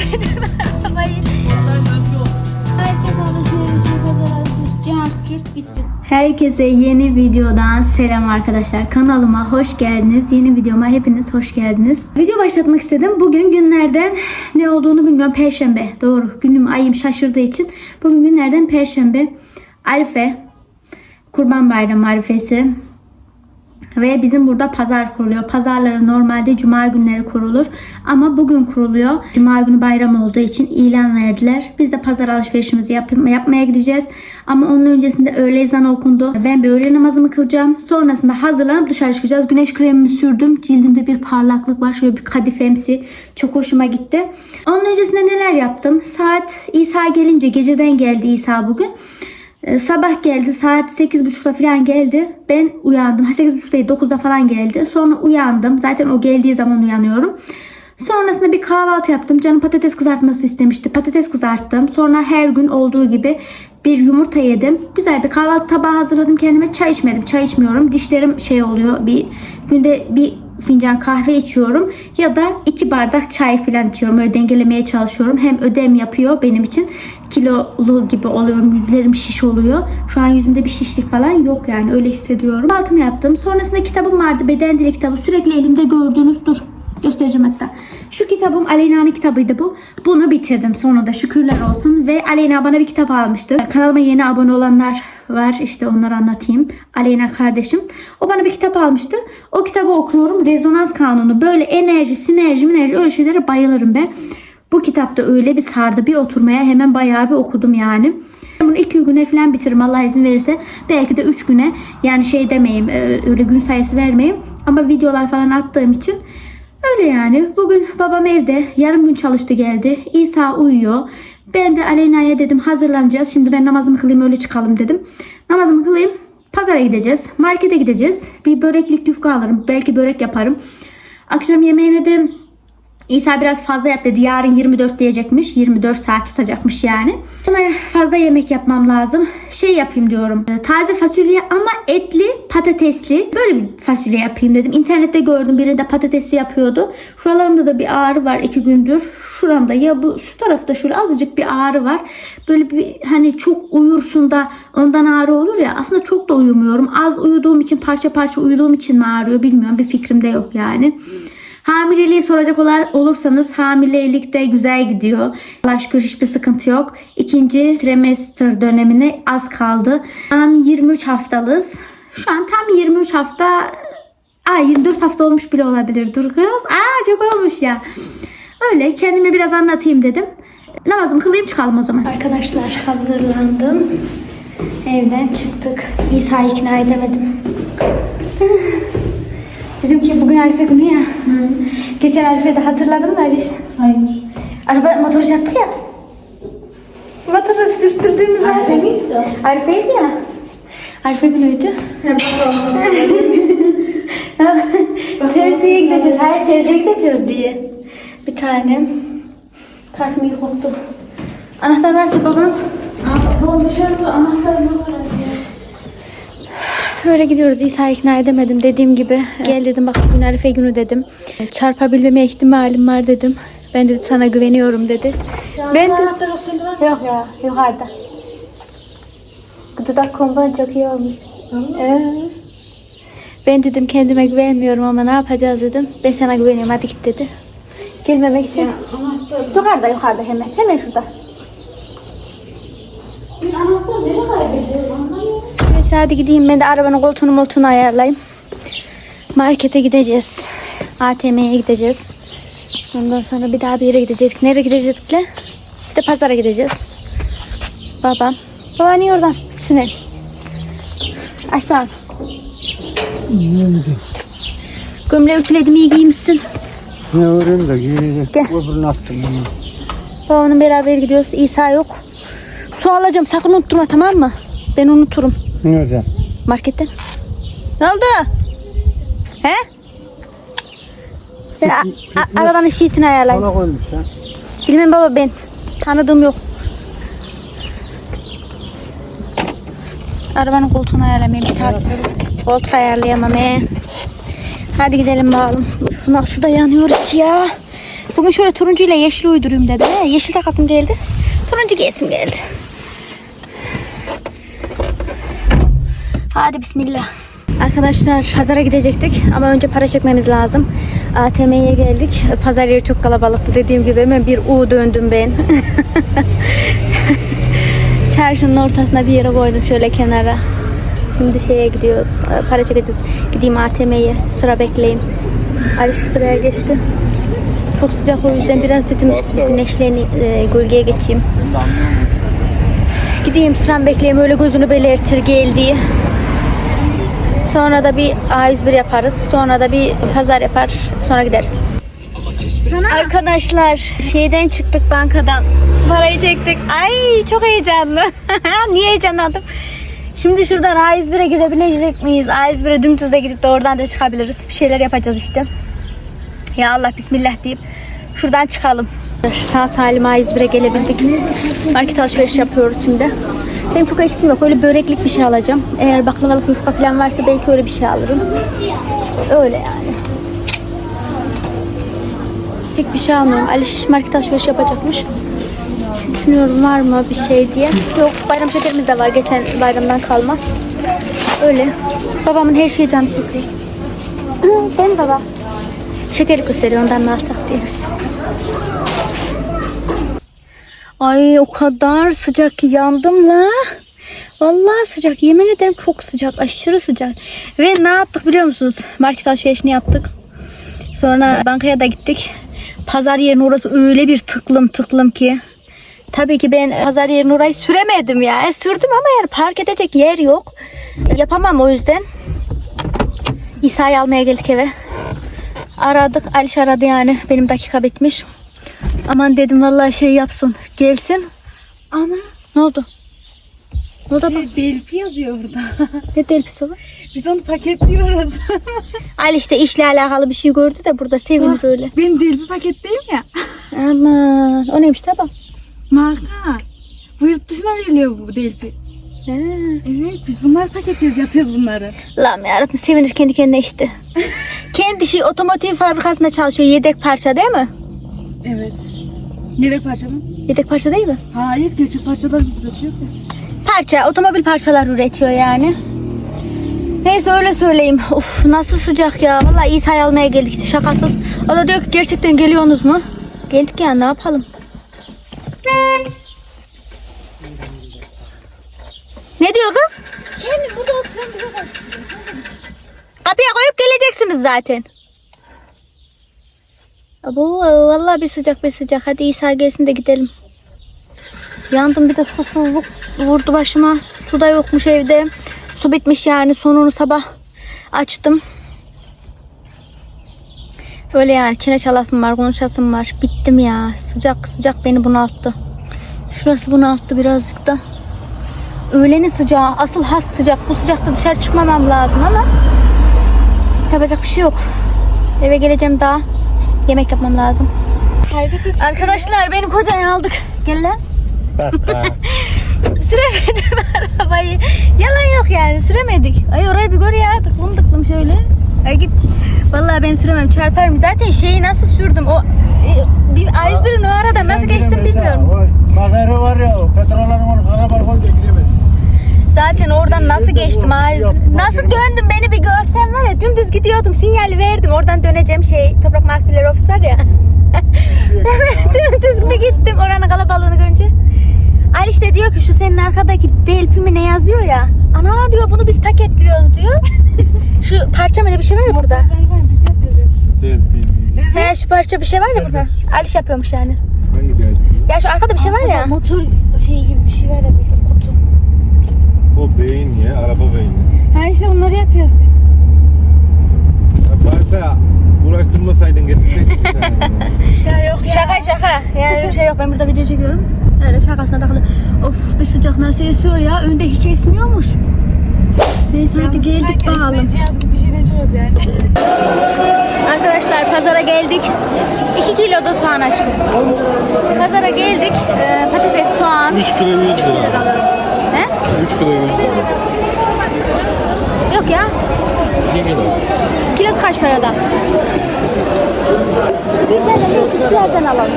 Kaybettim arabayı. Herkes alışverişe pazar alışveriş. Cart curt bitti. Herkese yeni videodan selam arkadaşlar. Kanalıma hoş geldiniz. Yeni videoma hepiniz hoş geldiniz. Video başlatmak istedim. Bugün günlerden ne olduğunu bilmiyorum. Perşembe. Doğru. Günüm ayım şaşırdığı için. Bugün günlerden Perşembe. Arife. Kurban Bayramı arifesi. Ve bizim burada pazar kuruluyor. Pazarları normalde cuma günleri kurulur. Ama bugün kuruluyor. Cuma günü bayram olduğu için ilan verdiler. Biz de pazar alışverişimizi yap- yapmaya gideceğiz. Ama onun öncesinde öğle ezanı okundu. Ben bir öğle namazımı kılacağım. Sonrasında hazırlanıp dışarı çıkacağız. Güneş kremimi sürdüm. Cildimde bir parlaklık var. Şöyle bir kadifemsi. Çok hoşuma gitti. Onun öncesinde neler yaptım? Saat İsa gelince geceden geldi İsa bugün. Ee, Sabah geldi saat 8.30'da falan geldi. Ben uyandım. Ha 8.30 değil 9'da falan geldi. Sonra uyandım. Zaten o geldiği zaman uyanıyorum. Sonrasında bir kahvaltı yaptım. Canım patates kızartması istemişti. Patates kızarttım. Sonra her gün olduğu gibi bir yumurta yedim. Güzel bir kahvaltı tabağı hazırladım kendime. Çay içmedim. Çay içmiyorum. Dişlerim şey oluyor. Bir günde bir fincan kahve içiyorum ya da iki bardak çay falan içiyorum. Öyle dengelemeye çalışıyorum. Hem ödem yapıyor benim için. Kilolu gibi oluyorum. Yüzlerim şiş oluyor. Şu an yüzümde bir şişlik falan yok yani. Öyle hissediyorum. Altımı yaptım. Sonrasında kitabım vardı. Beden dili kitabı. Sürekli elimde gördüğünüz dur. Göstereceğim hatta. Şu kitabım Aleyna'nın kitabıydı bu. Bunu bitirdim sonunda şükürler olsun. Ve Aleyna bana bir kitap almıştı. Kanalıma yeni abone olanlar var. İşte onları anlatayım. Aleyna kardeşim. O bana bir kitap almıştı. O kitabı okuyorum. Rezonans kanunu. Böyle enerji, sinerji, minerji öyle şeylere bayılırım ben. Bu kitapta öyle bir sardı. Bir oturmaya hemen bayağı bir okudum yani. Bunu iki güne falan bitiririm Allah izin verirse. Belki de üç güne. Yani şey demeyeyim e, öyle gün sayısı vermeyeyim. Ama videolar falan attığım için Öyle yani. Bugün babam evde. Yarım gün çalıştı geldi. İsa uyuyor. Ben de Aleyna'ya dedim hazırlanacağız. Şimdi ben namazımı kılayım öyle çıkalım dedim. Namazımı kılayım. Pazara gideceğiz. Markete gideceğiz. Bir böreklik yufka alırım. Belki börek yaparım. Akşam yemeğine de İsa biraz fazla yap dedi. Yarın 24 diyecekmiş. 24 saat tutacakmış yani. Buna fazla yemek yapmam lazım. Şey yapayım diyorum. e, Taze fasulye ama etli, patatesli. Böyle bir fasulye yapayım dedim. İnternette gördüm. Birinde patatesli yapıyordu. Şuralarımda da bir ağrı var iki gündür. Şuramda ya bu şu tarafta şöyle azıcık bir ağrı var. Böyle bir hani çok uyursun da ondan ağrı olur ya. Aslında çok da uyumuyorum. Az uyuduğum için parça parça uyuduğum için mi ağrıyor bilmiyorum. Bir fikrim de yok yani. Hamileliği soracak olursanız hamilelikte güzel gidiyor. Allah'a şükür hiçbir sıkıntı yok. İkinci trimester dönemine az kaldı. Şu an 23 haftalız. Şu an tam 23 hafta Aa 24 hafta olmuş bile olabilir. Dur kız. Aa çok olmuş ya. Öyle kendime biraz anlatayım dedim. Namazımı kılayım çıkalım o zaman. Arkadaşlar hazırlandım. Evden çıktık. İsa'yı ikna edemedim. Dedim ki bugün Arife günü ya. Geçen Arife'de hatırladın mı Aliş? Hayır. Araba motoru çattı ya. Motoru sürttürdüğümüz Arife miydi? Arife'ydi ya. Arife günüydü. terziye gideceğiz. Hayır terziye gideceğiz diye. Bir tane. Parfüm iyi koktu. Anahtar varsa babam. Bu dışarıda anahtar yok herhalde. Öyle gidiyoruz. İsa ikna edemedim dediğim gibi. Gel dedim bak bugün Arife günü dedim. Çarpabilmeme ihtimalim var dedim. Ben dedi sana güveniyorum dedi. Ben de... Yok? Yok ya yukarıda. Dudak komban çok iyi olmuş. Ee, ben dedim kendime güvenmiyorum ama ne yapacağız dedim. Ben sana güveniyorum hadi git dedi. Gelmemek için. Anahtar. Yukarıda yukarıda hemen. Hemen şurada. Bir anahtar nereye kaybediyor? Neyse hadi gideyim ben de arabanın koltuğunu moltuğunu ayarlayayım. Markete gideceğiz. ATM'ye gideceğiz. Ondan sonra bir daha bir yere gideceğiz. Nereye gidecektik lan? Bir de pazara gideceğiz. Babam. Baba niye oradan sünen? Aç bakalım. Gömleği ütüledim iyi giymişsin. Ne öğrendim de giyecek. Öbürünü attım. bunu. Babamla beraber gidiyoruz. İsa yok. Su alacağım sakın unutturma tamam mı? Ben unuturum. Nerede? Marketten. Ne oldu? He? Ben a- a- arabanın şişini ayarlayayım. Ona koymuş ya. Bilmem baba ben. Tanıdığım yok. Arabanın koltuğunu ayarlamayayım bir saat. Koltuk ayarlayamam he. Hadi gidelim bakalım. Uf, nasıl da yanıyor içi ya. Bugün şöyle turuncu ile yeşil uydurayım dedim. He, yeşil takasım geldi. Turuncu giyesim geldi. Hadi bismillah. Arkadaşlar pazara gidecektik ama önce para çekmemiz lazım. ATM'ye geldik. Pazar yeri çok kalabalıktı dediğim gibi hemen bir U döndüm ben. Çarşının ortasına bir yere koydum şöyle kenara. Şimdi şeye gidiyoruz. e, Para çekeceğiz. Gideyim ATM'ye. Sıra bekleyeyim. Aliş sıraya geçti. Çok sıcak o yüzden biraz dedim güneşlenip e, gölgeye geçeyim. Gideyim sıram bekleyeyim öyle gözünü belirtir geldiği. Sonra da bir A101 yaparız. Sonra da bir pazar yapar. Sonra gideriz. Arkadaşlar şeyden çıktık bankadan. Parayı çektik. Ay çok heyecanlı. Niye heyecanlandım? Şimdi şuradan A101'e girebilecek miyiz? A101'e dümdüz de gidip de oradan da çıkabiliriz. Bir şeyler yapacağız işte. Ya Allah bismillah deyip şuradan çıkalım. Sağ salim A101'e gelebildik. Market alışveriş yapıyoruz şimdi. Benim çok eksiğim yok. Öyle böreklik bir şey alacağım. Eğer baklavalık yufka falan varsa belki öyle bir şey alırım. Öyle yani. Pek bir şey almıyorum. Aliş market alışveriş yapacakmış. Düşünüyorum var mı bir şey diye. Yok bayram şekerimiz de var. Geçen bayramdan kalma. Öyle. Babamın her şeyi canı çekiyor. Hı, Benim baba. Şekeri gösteriyor ondan mı alsak diye. Ay o kadar sıcak ki yandım la. Vallahi sıcak. Yemin ederim çok sıcak. Aşırı sıcak. Ve ne yaptık biliyor musunuz? Market alışverişini yaptık. Sonra bankaya da gittik. Pazar yerine orası öyle bir tıklım tıklım ki. Tabii ki ben pazar yerine orayı süremedim ya. E, sürdüm ama yani park edecek yer yok. Yapamam o yüzden. İsa'yı almaya geldik eve. Aradık. Aliş aradı yani. Benim dakika bitmiş. Aman dedim vallahi şey yapsın. Gelsin. Ana. Ne oldu? Ne oldu? Şey, delpi yazıyor burada. Ne delpisi var? Biz onu paketliyoruz. Ali işte işle alakalı bir şey gördü de burada sevinir öyle. Benim delpi paketteyim ya. Aman o neymiş tamam. Marka. Bu yurt dışına veriliyor bu delpi. Ha. Evet biz bunları paketliyoruz yapıyoruz bunları. Allah'ım yarabbim sevinir kendi kendine işte. kendi şey otomotiv fabrikasında çalışıyor yedek parça değil mi? Evet. Yedek parça mı? Yedek parça değil mi? Hayır gerçek parçaları biz üretiyoruz ya. Parça, otomobil parçalar üretiyor yani. Neyse öyle söyleyeyim. Of nasıl sıcak ya. Vallahi İsa'yı almaya geldik işte şakasız. O da diyor ki gerçekten geliyorsunuz mu? Geldik ya ne yapalım? Ne diyor kız? Kendi burada oturan bir bak. Kapıya koyup geleceksiniz zaten. Abo vallahi bir sıcak bir sıcak. Hadi İsa gelsin de gidelim. Yandım bir de susuzluk vurdu başıma. Su da yokmuş evde. Su bitmiş yani. Sonunu sabah açtım. Öyle yani çene çalasım var, konuşasım var. Bittim ya. Sıcak sıcak beni bunalttı. Şurası bunalttı birazcık da. Öğlenin sıcağı. Asıl has sıcak. Bu sıcakta dışarı çıkmamam lazım ama yapacak bir şey yok. Eve geleceğim daha. Yemek yapmam lazım. Arkadaşlar benim kocayı aldık. Gel lan. Süremedim arabayı. Yalan yok yani süremedik. Ay orayı bir gör ya. Tıklım tıklım şöyle. Ay git. Vallahi ben süremem çarparım. Zaten şeyi nasıl sürdüm o e, bir A101'in o arada nasıl geçtim bilmiyorum. Pazarı var ya, petrollerin onu olunca giremez. Zaten oradan nasıl geçtim A101? Nasıl döndüm beni görsen var ya dümdüz gidiyordum sinyali verdim oradan döneceğim şey toprak mahsulleri ofis var ya. dümdüz bir gittim oranın kalabalığını görünce. Ali işte diyor ki şu senin arkadaki delpi mi ne yazıyor ya. Ana diyor bunu biz paketliyoruz diyor. şu parça mı ne bir şey var ya burada. Değil. He şu parça bir şey var ya burada. Aliş yapıyormuş yani. Hangi? Ya şu arkada bir şey var ya. Motor şey gibi bir şey var ya burada kutu. O beyin ya, araba beyni. Ha işte onları yapıyoruz biz. Ya Varsa uğraştırmasaydın getirseydin. Ya yok ya. Şaka şaka. Yani öyle bir şey yok. Ben burada video çekiyorum. Öyle şakasına takılı. Of bir sıcak nasıl esiyor ya. Önde hiç esmiyormuş. Neyse hadi geldik bakalım. bir şeyden çıkıyoruz yani. Arkadaşlar pazara geldik. 2 kilo da soğan aşkım. Pazara geldik. Ee, patates, soğan. 3 kilo 100 lira. Ne? 3 kilo 100 lira. Yok ya. 2 kilo. Kilosu kaç paradan? Büyüklerden değil küçüklerden alalım.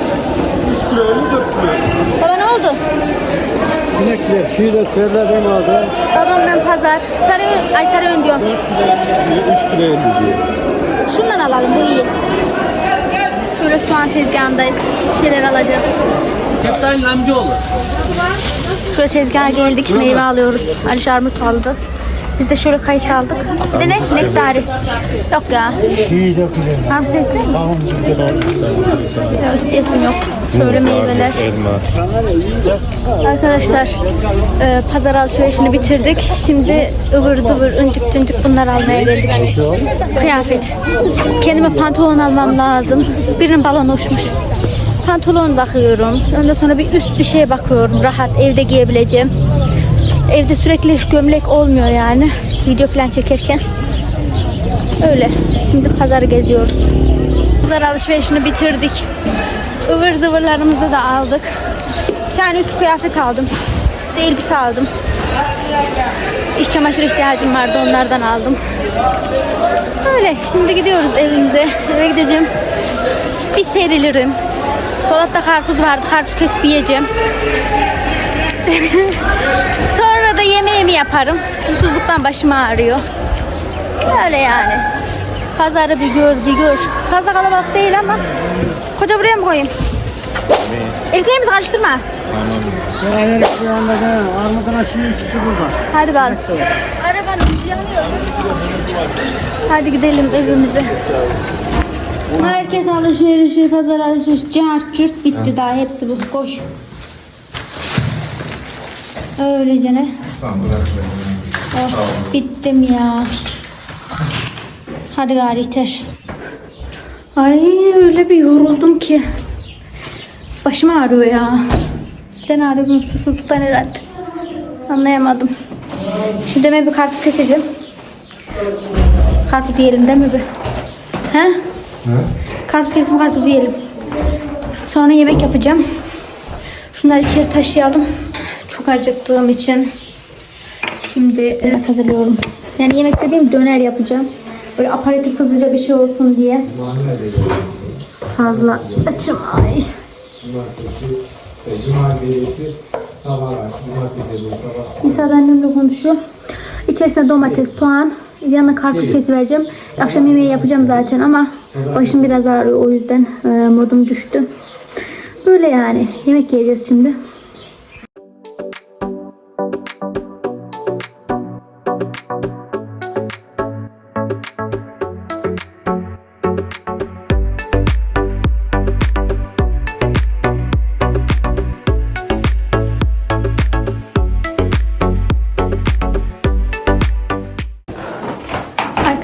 3 kilo 50 4 kilo. Baba ne oldu? Sinekler, şiire terlerden aldı. Babamdan pazar. Sarı, ay sarı ön diyorum. 3 kilo 50 diyor. Şundan alalım bu iyi. Şöyle soğan tezgahındayız. Bir şeyler alacağız. Kaptan amcaoğlu. Şöyle tezgaha geldik. Meyve alıyoruz. Ali armut aldı. Biz de şöyle kayısı aldık. Bir de ne? Nektari. Yok ya. Armut istiyor musun? Yok isteyesim yok. Şöyle meyveler. Elma. Arkadaşlar e, pazar alışverişini bitirdik. Şimdi ıvır zıvır ıncık cıncık bunlar almaya geldik. Kıyafet. Kendime pantolon almam lazım. Birinin balon uçmuş. Pantolon bakıyorum. Ondan sonra bir üst bir şeye bakıyorum. Rahat evde giyebileceğim. Evde sürekli gömlek olmuyor yani. Video falan çekerken. Öyle. Şimdi pazarı geziyoruz. Pazar alışverişini bitirdik. Ivır zıvırlarımızı da aldık. Bir tane üst kıyafet aldım. De elbise aldım. İş çamaşır ihtiyacım vardı onlardan aldım. Öyle şimdi gidiyoruz evimize. Eve gideceğim. Bir serilirim. Dolapta karpuz vardı. Karpuz kesip yiyeceğim. Yemeğimi yaparım. Susuzluktan başım ağrıyor. Öyle yani. Pazarı bir gör, bir gör. Fazla kalabalık değil ama. Koca buraya mı koyayım? Elkeğimizi karıştırma. Yani şu anda da armudun aşırı ikisi burada. Hadi bakalım. Arabanın içi yanıyor. Hadi gidelim evimize. Market alışverişi, pazar alışverişi, cart cürt bitti daha hepsi bu. Koş. Öylece ne? Oh, bittim ya. Hadi gari yeter. Ay öyle bir yoruldum ki. Başım ağrıyor ya. Neden ağrıyor bu susuzluktan herhalde. Anlayamadım. Şimdi ben bir karpuz keseceğim. Karpuz yiyelim değil mi bir? He? Karpuz kesim karpuz yiyelim. Sonra yemek yapacağım. Şunları içeri taşıyalım. Çok acıktığım için. Şimdi hazırlıyorum. Yani yemek dediğim döner yapacağım. Böyle aparatif hızlıca bir şey olsun diye. Fazla açım ay. İsa da annemle konuşuyor. İçerisine domates, soğan, yanına karpuz kesi vereceğim. Akşam yemeği yapacağım zaten ama başım biraz ağrıyor o yüzden e, modum düştü. Böyle yani. Yemek yiyeceğiz şimdi.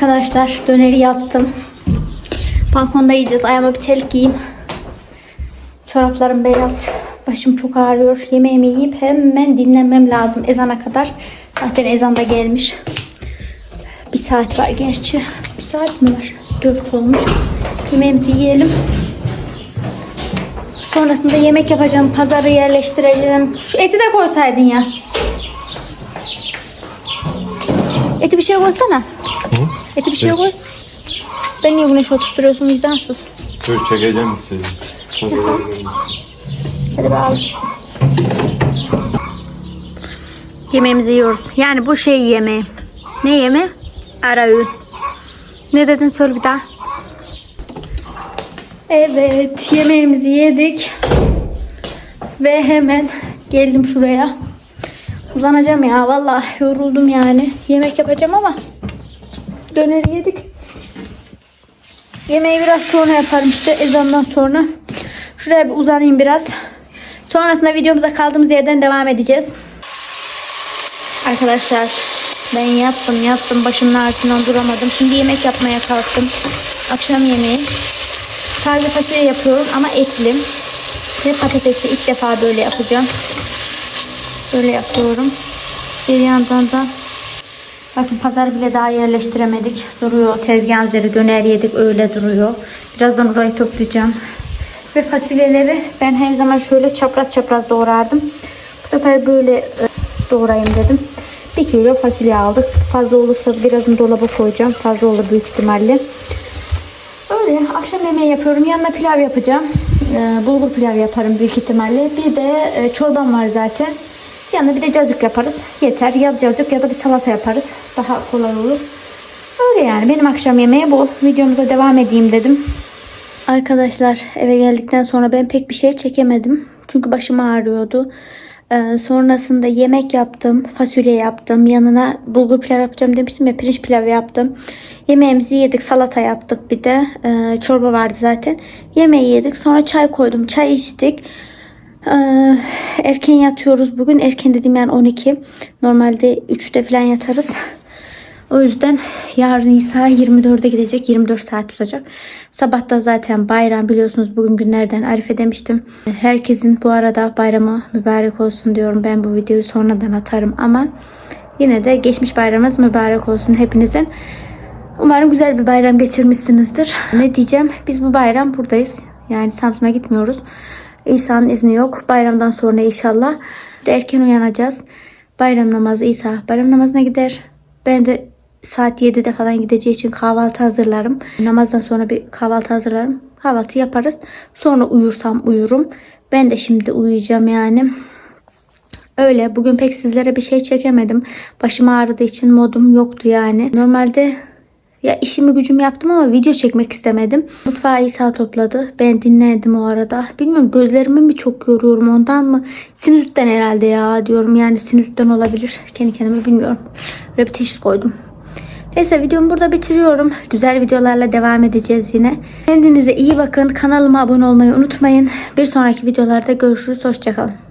Arkadaşlar döneri yaptım. Balkonda yiyeceğiz. Ayağıma bir terlik giyeyim. Çoraplarım beyaz. Başım çok ağrıyor. Yemeğimi yiyip hemen dinlenmem lazım ezana kadar. Zaten ezan da gelmiş. Bir saat var gerçi. Bir saat mi var? Dört olmuş. Yemeğimizi yiyelim. Sonrasında yemek yapacağım. Pazarı yerleştireceğim. Şu eti de koysaydın ya. Eti bir şey koysana. Eti bir şey koy. Ben niye şu oturtuyorsun vicdansız? Dur çekeceğim sizi. Hadi bakalım. Yemeğimizi yiyoruz. Yani bu şey yemeği. Ne yemeği? Ara öğün. Ne dedin söyle bir daha. Evet yemeğimizi yedik. Ve hemen geldim şuraya. Uzanacağım ya vallahi yoruldum yani. Yemek yapacağım ama döneri yedik. Yemeği biraz sonra yaparım işte ezandan sonra. Şuraya bir uzanayım biraz. Sonrasında videomuza kaldığımız yerden devam edeceğiz. Arkadaşlar ben yattım yattım başımın altından duramadım. Şimdi yemek yapmaya kalktım. Akşam yemeği. Taze fasulye yapıyorum ama etli. Ve patatesli ilk defa böyle yapacağım. Böyle yapıyorum. Bir yandan da Bakın pazar bile daha yerleştiremedik. Duruyor tezgah üzeri döner yedik öyle duruyor. Birazdan orayı toplayacağım. Ve fasulyeleri ben her zaman şöyle çapraz çapraz doğrardım. Bu sefer böyle e, doğrayayım dedim. Bir kilo fasulye aldık. Fazla olursa birazını dolaba koyacağım. Fazla olur büyük ihtimalle. Öyle akşam yemeği yapıyorum. Yanına pilav yapacağım. Ee, bulgur pilav yaparım büyük ihtimalle. Bir de e, çorbam var zaten. Yanına bir de cacık yaparız. Yeter. Ya cacık ya da bir salata yaparız. Daha kolay olur. Öyle yani. Benim akşam yemeği bu. Videomuza devam edeyim dedim. Arkadaşlar eve geldikten sonra ben pek bir şey çekemedim. Çünkü başım ağrıyordu. Ee, sonrasında yemek yaptım. Fasulye yaptım. Yanına bulgur pilav yapacağım demiştim ya pirinç pilavı yaptım. Yemeğimizi yedik. Salata yaptık bir de. Ee, çorba vardı zaten. Yemeği yedik. Sonra çay koydum. Çay içtik. Ee, erken yatıyoruz bugün. Erken dediğim yani 12. Normalde 3'te falan yatarız. O yüzden yarın İsa 24'e gidecek. 24 saat tutacak. Sabahta zaten bayram biliyorsunuz bugün günlerden Arife demiştim. Herkesin bu arada bayramı mübarek olsun diyorum. Ben bu videoyu sonradan atarım ama yine de geçmiş bayramınız mübarek olsun hepinizin. Umarım güzel bir bayram geçirmişsinizdir. Ne diyeceğim? Biz bu bayram buradayız. Yani Samsun'a gitmiyoruz. İsa'nın izni yok. Bayramdan sonra inşallah. İşte erken uyanacağız. Bayram namazı İsa bayram namazına gider. Ben de saat 7'de falan gideceği için kahvaltı hazırlarım. Namazdan sonra bir kahvaltı hazırlarım. Kahvaltı yaparız. Sonra uyursam uyurum. Ben de şimdi uyuyacağım yani. Öyle bugün pek sizlere bir şey çekemedim. Başım ağrıdığı için modum yoktu yani. Normalde ya işimi gücümü yaptım ama video çekmek istemedim. Mutfağı İsa topladı. Ben dinlendim o arada. Bilmiyorum gözlerimi mi çok yoruyorum ondan mı? Sinüzitten herhalde ya diyorum. Yani sinüzitten olabilir. Kendi kendime bilmiyorum. Böyle bir teşhis koydum. Neyse videomu burada bitiriyorum. Güzel videolarla devam edeceğiz yine. Kendinize iyi bakın. Kanalıma abone olmayı unutmayın. Bir sonraki videolarda görüşürüz. Hoşçakalın.